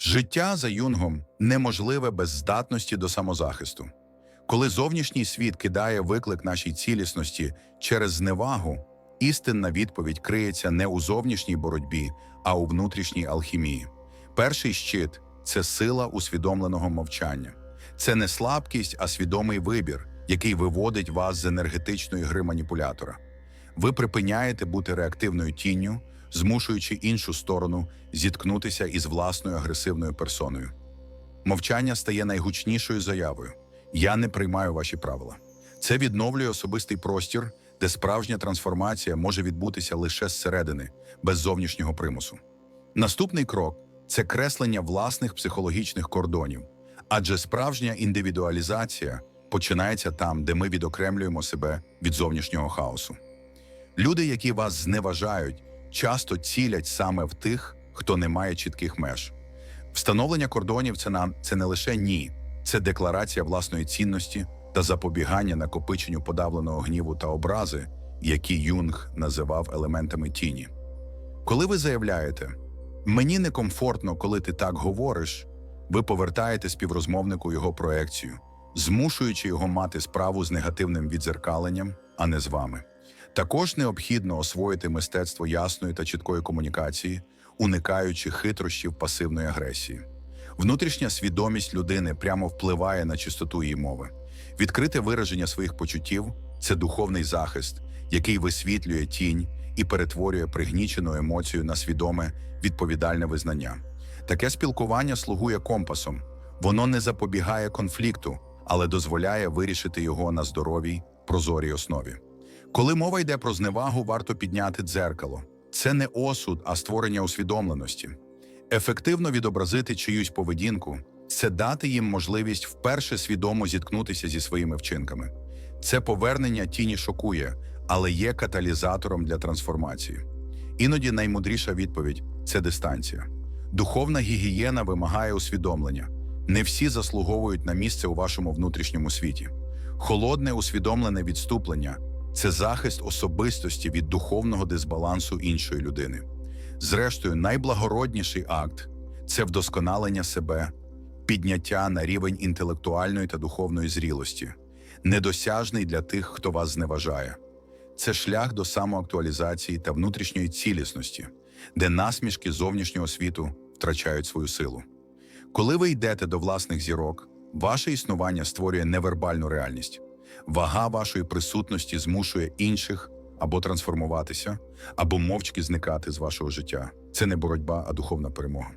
Життя за юнгом неможливе без здатності до самозахисту. Коли зовнішній світ кидає виклик нашій цілісності через зневагу, істинна відповідь криється не у зовнішній боротьбі, а у внутрішній алхімії. Перший щит це сила усвідомленого мовчання. Це не слабкість, а свідомий вибір, який виводить вас з енергетичної гри маніпулятора. Ви припиняєте бути реактивною тінню, змушуючи іншу сторону зіткнутися із власною агресивною персоною. Мовчання стає найгучнішою заявою: Я не приймаю ваші правила. Це відновлює особистий простір, де справжня трансформація може відбутися лише зсередини, без зовнішнього примусу. Наступний крок це креслення власних психологічних кордонів, адже справжня індивідуалізація починається там, де ми відокремлюємо себе від зовнішнього хаосу. Люди, які вас зневажають, часто цілять саме в тих, хто не має чітких меж. Встановлення кордонів це нам це не лише ні, це декларація власної цінності та запобігання накопиченню подавленого гніву та образи, які Юнг називав елементами тіні. Коли ви заявляєте мені некомфортно, коли ти так говориш, ви повертаєте співрозмовнику його проекцію, змушуючи його мати справу з негативним відзеркаленням, а не з вами. Також необхідно освоїти мистецтво ясної та чіткої комунікації, уникаючи хитрощів пасивної агресії. Внутрішня свідомість людини прямо впливає на чистоту її мови. Відкрите вираження своїх почуттів це духовний захист, який висвітлює тінь і перетворює пригнічену емоцію на свідоме відповідальне визнання. Таке спілкування слугує компасом, воно не запобігає конфлікту, але дозволяє вирішити його на здоровій, прозорій основі. Коли мова йде про зневагу, варто підняти дзеркало. Це не осуд, а створення усвідомленості. Ефективно відобразити чиюсь поведінку це дати їм можливість вперше свідомо зіткнутися зі своїми вчинками. Це повернення тіні шокує, але є каталізатором для трансформації. Іноді наймудріша відповідь це дистанція. Духовна гігієна вимагає усвідомлення. Не всі заслуговують на місце у вашому внутрішньому світі. Холодне усвідомлене відступлення це захист особистості від духовного дисбалансу іншої людини. Зрештою, найблагородніший акт це вдосконалення себе, підняття на рівень інтелектуальної та духовної зрілості, недосяжний для тих, хто вас зневажає. Це шлях до самоактуалізації та внутрішньої цілісності, де насмішки зовнішнього світу втрачають свою силу. Коли ви йдете до власних зірок, ваше існування створює невербальну реальність. Вага вашої присутності змушує інших або трансформуватися, або мовчки зникати з вашого життя. Це не боротьба, а духовна перемога.